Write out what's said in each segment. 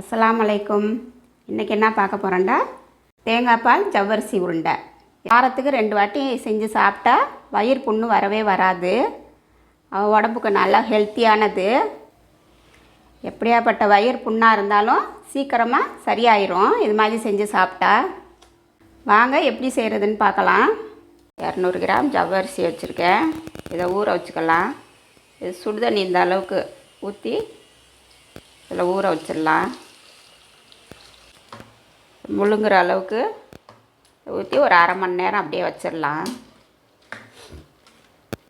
அஸ்லாம் அலைக்கும் இன்றைக்கி என்ன பார்க்க போகிறோண்டா தேங்காய் பால் ஜவ்வரிசி உருண்டை. வாரத்துக்கு ரெண்டு வாட்டி செஞ்சு சாப்பிட்டா வயிறு புண்ணு வரவே வராது. உடம்புக்கு நல்லா ஹெல்த்தியானது. எப்படியாப்பட்ட வயிறு புண்ணாக இருந்தாலும் சீக்கிரமாக சரியாயிரும். இது மாதிரி செஞ்சு சாப்பிட்டா. வாங்க எப்படி செய்கிறதுன்னு பார்க்கலாம். இரநூறு கிராம் ஜவ்வரிசி வச்சுருக்கேன். இதை ஊற வச்சுக்கலாம். இது சுடுதண்ணி இந்த அளவுக்கு ஊற்றி இதில் ஊற வச்சிடலாம். முழுங்குற அளவுக்கு ஊற்றி ஒரு அரை மணி நேரம் அப்படியே வச்சிடலாம்.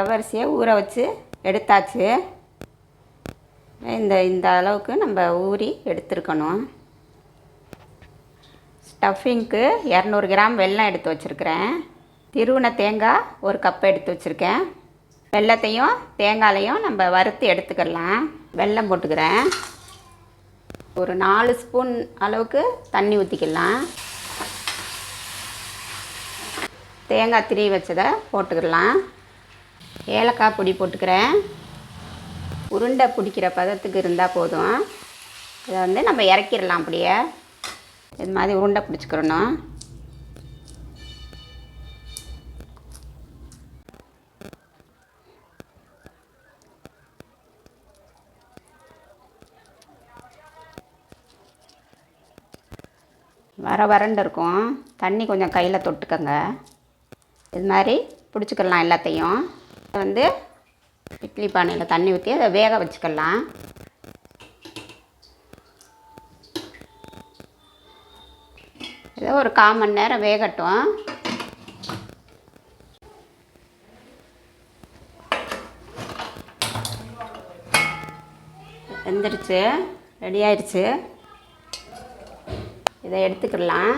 தவரிசியை ஊற வச்சு எடுத்தாச்சு. இந்த இந்த அளவுக்கு நம்ம ஊறி எடுத்துருக்கணும். ஸ்டஃபிங்க்கு இரநூறு கிராம் வெல்லம் எடுத்து வச்சுருக்கிறேன். திருவுண தேங்காய் ஒரு கப் எடுத்து வச்சுருக்கேன். வெல்லத்தையும் தேங்காயையும் நம்ம வறுத்து எடுத்துக்கலாம் வெல்லம் போட்டுக்கிறேன். ஒரு நாலு ஸ்பூன் அளவுக்கு தண்ணி ஊற்றிக்கலாம் தேங்காய் திரி வச்சதை போட்டுக்கலாம். ஏலக்காய் பொடி போட்டுக்கிறேன். உருண்டை பிடிக்கிற பதத்துக்கு இருந்தால் போதும். இதை வந்து நம்ம இறக்கிடலாம் அப்படியே. இது மாதிரி உருண்டை பிடிச்சிக்கிறணும். வர வறண்டு இருக்கும். தண்ணி கொஞ்சம் கையில் தொட்டுக்கங்க. இது மாதிரி பிடிச்சிக்கலாம் எல்லாத்தையும். இதை வந்து இட்லி பானையில் தண்ணி ஊற்றி அதை வேக வச்சுக்கலாம். ஏதோ ஒரு கால் மணி நேரம் வேகட்டும். வெந்துருச்சு. ரெடி ஆயிடுச்சு. இதை எடுத்துக்கிடலாம்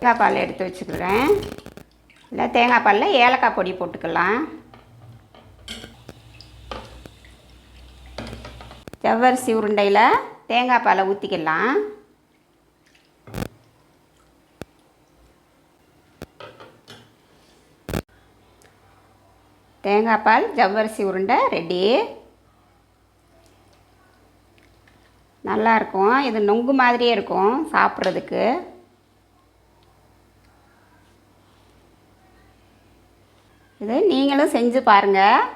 தேங்காய் பால் எடுத்து வச்சுக்கிறேன். இல்லை தேங்காய் பாலில் ஏலக்காய் பொடி போட்டுக்கலாம். ஜவ்வரிசி உருண்டையில் தேங்காய் பாலை ஊற்றிக்கலாம் தேங்காய் பால் ஜவ்வரிசி உருண்டை ரெடி. நல்லாயிருக்கும். இது நொங்கு மாதிரியே இருக்கும் சாப்பிட்றதுக்கு. இது நீங்களும் செஞ்சு பாருங்கள்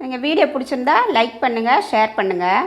நீங்கள் வீடியோ பிடிச்சிருந்தா லைக் பண்ணுங்கள் ஷேர் பண்ணுங்கள்